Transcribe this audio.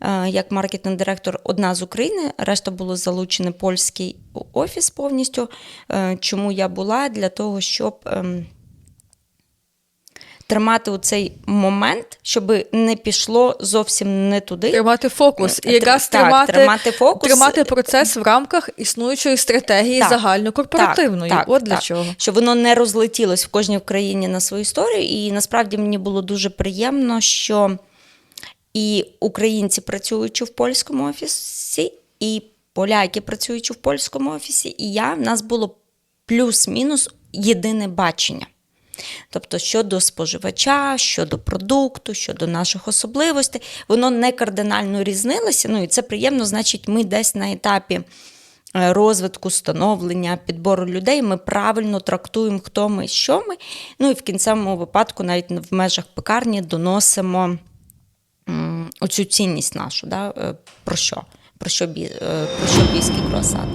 е, як маркетинг-директор одна з України, решта було залучений польський офіс повністю. Е, Чому я була? Для того, щоб. ем, Тримати у цей момент, щоб не пішло зовсім не туди. Тримати фокус і якраз так, тримати, тримати фокус. тримати процес в рамках існуючої стратегії Так, загальнокорпоративної. Так, От для так. чого. Щоб воно не розлетілось в кожній країні на свою історію. І насправді мені було дуже приємно, що і українці, працюючи в польському офісі, і поляки, працюючи в польському офісі, і я, в нас було плюс-мінус єдине бачення. Тобто щодо споживача, щодо продукту, щодо наших особливостей, воно не кардинально різнилося. Ну і це приємно, значить, ми десь на етапі е, розвитку, становлення, підбору людей, ми правильно трактуємо, хто ми, що ми. Ну і в кінцевому випадку, навіть в межах пекарні, доносимо оцю цінність нашу. Да? е, Про що? Про що, бі- е, про що бійський круасан.